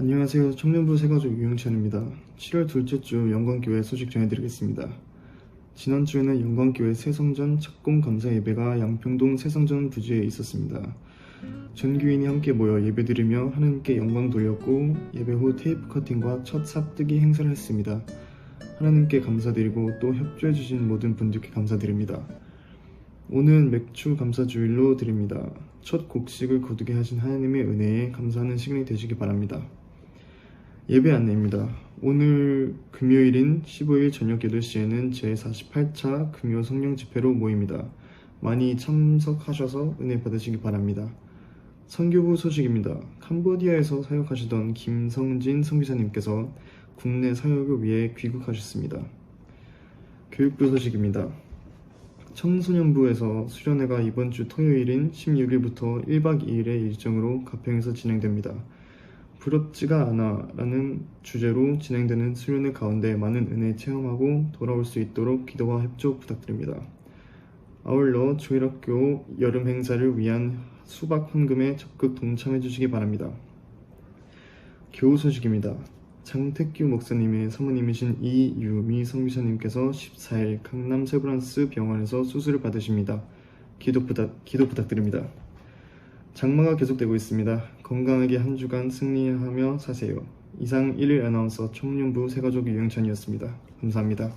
안녕하세요. 청년부 세가족 유영찬입니다. 7월 둘째 주 영광교회 소식 전해드리겠습니다. 지난주에는 영광교회 새성전 착공 감사 예배가 양평동 새성전 부지에 있었습니다. 전 교인이 함께 모여 예배드리며 하나님께 영광 돌렸고 예배 후 테이프 커팅과 첫 삽뜨기 행사를 했습니다. 하나님께 감사드리고 또 협조해주신 모든 분들께 감사드립니다. 오늘 맥주 감사 주일로 드립니다. 첫 곡식을 거두게 하신 하나님의 은혜에 감사하는 시간이 되시기 바랍니다. 예배 안내입니다. 오늘 금요일인 15일 저녁 8시에는 제48차 금요 성령 집회로 모입니다. 많이 참석하셔서 은혜 받으시기 바랍니다. 선교부 소식입니다. 캄보디아에서 사역하시던 김성진 선교사님께서 국내 사역을 위해 귀국하셨습니다. 교육부 소식입니다. 청소년부에서 수련회가 이번 주 토요일인 16일부터 1박 2일의 일정으로 가평에서 진행됩니다. 부럽지가 않아 라는 주제로 진행되는 수련회 가운데 많은 은혜 체험하고 돌아올 수 있도록 기도와 협조 부탁드립니다. 아울러 조일학교 여름 행사를 위한 수박 헌금에 적극 동참해 주시기 바랍니다. 교우 소식입니다. 장택규 목사님의 사모님이신 이유미 성교사님께서 14일 강남 세브란스 병원에서 수술을 받으십니다. 기도 부탁, 기도 부탁드립니다. 장마가 계속되고 있습니다. 건강하게 한 주간 승리하며 사세요. 이상 1일 아나운서 청년부 새가족 유영찬이었습니다. 감사합니다.